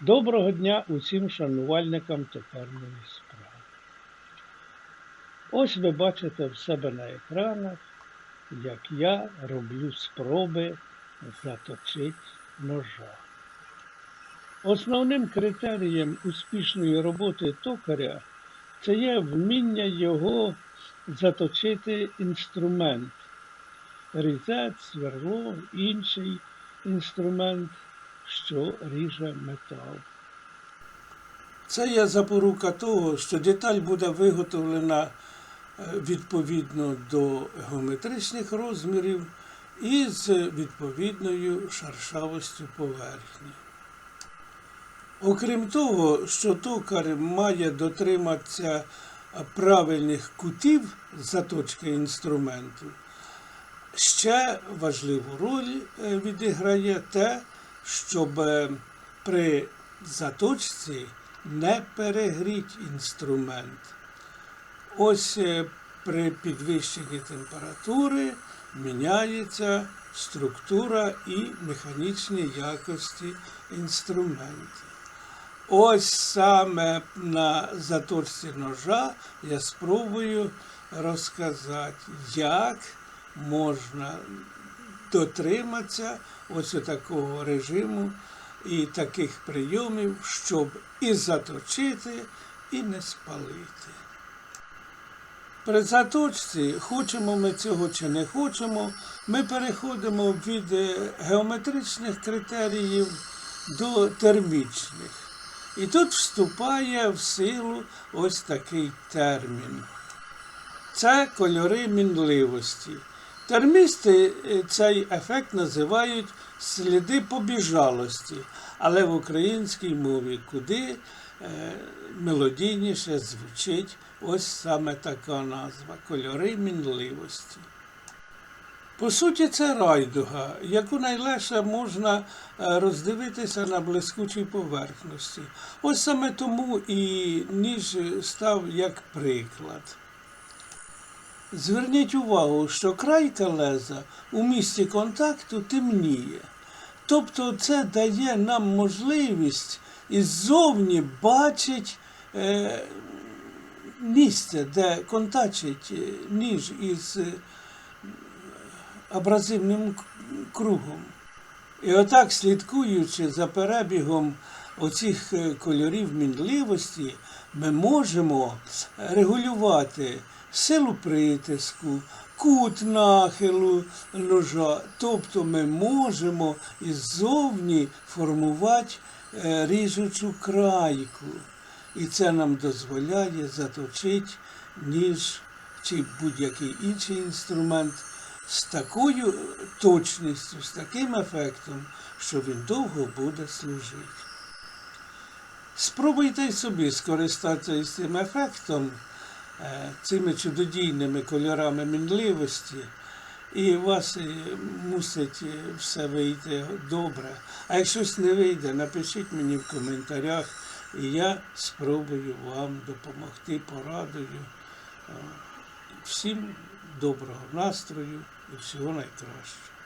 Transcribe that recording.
Доброго дня усім шанувальникам токарної справи. Ось ви бачите в себе на екранах, як я роблю спроби заточити ножа. Основним критерієм успішної роботи токаря це є вміння його заточити інструмент. Різець, сверло, інший інструмент, що ріже метал. Це є запорука того, що деталь буде виготовлена е, відповідно до геометричних розмірів і з відповідною шершавостю поверхні. Окрім того, що токар має дотриматися правильних кутів заточки інструменту, ще важливу роль е, відіграє те, щоб при заточці не перегріть інструмент. Ось е, при підвищенні температури міняється структура і механічні якості інструментів. Ось саме на заточці ножа я спробую розказати, як можна дотриматися ось такого режиму і таких прийомів, щоб і заточити, і не спалити. При заточці, хочемо ми цього чи не хочемо, ми переходимо від е, геометричних критеріїв до термічних. І тут вступає в силу ось такий термін. Це кольори мінливості. Термісти е, цей ефект називають сліди побіжалості, але в українській мові куди е, мелодійніше звучить ось саме така назва кольори мінливості. По суті, це райдуга, яку найлегше можна е, роздивитися на блискучій поверхності. Ось саме тому і ніж став як приклад. Зверніть увагу, що крайка леза у місці контакту темніє. Тобто це дає нам можливість іззовні бачити е, місце, де контачить е, ніж із е, абразивним кругом. І отак, слідкуючи за перебігом оцих е, кольорів мінливості, ми можемо регулювати силу притиску, кут нахилу ножа. Тобто ми можемо іззовні формувати е, ріжучу крайку. І це нам дозволяє заточити ніж чи будь-який інший інструмент з такою точністю, з таким ефектом, що він довго буде служити. Спробуйте собі скористатися цим ефектом, цими чудодійними кольорами мінливості, і у вас е, мусить е, все вийти добре. А якщо щось не вийде, напишіть мені в коментарях, і я спробую вам допомогти порадою. Е, Всім доброго настрою і всього найкращого.